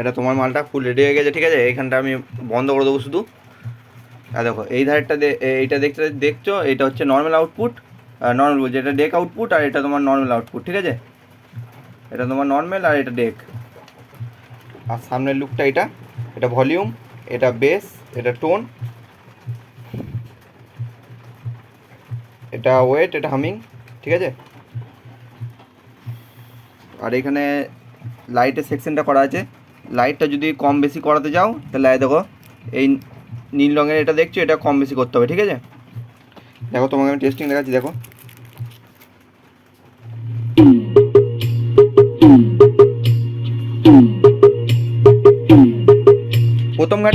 এটা তোমার মালটা ফুল রেডি হয়ে গেছে, ঠিক আছে? এইখানটা আমি বন্ধ করে দেবো শুধু। আর দেখো, এই ধারেরটা এইটা দেখতে দেখছ? এটা হচ্ছে নর্মাল আউটপুট নর্মাল বলছি এটা ডেক আউটপুট আর এটা তোমার নর্মাল আউটপুট ঠিক আছে? এটা তোমার নর্মাল আর এটা ডেক আর সামনের লুকটা এটা। এটা ভলিউম এটা বেস এটা টোন এটা ওয়েট এটা হামিং ঠিক আছে? আর এখানে লাইটের সেকশনটা করা আছে। লাইটটা যদি কম বেশি করাতে যাও, তাহলে দেখো, এই নীল রঙের এটা দেখছ, এটা কম বেশি করতে হবে, ঠিক আছে? দেখো, তোমাকে আমি টেস্টিং দেখাচ্ছি, দেখো। প্রথম ঘাট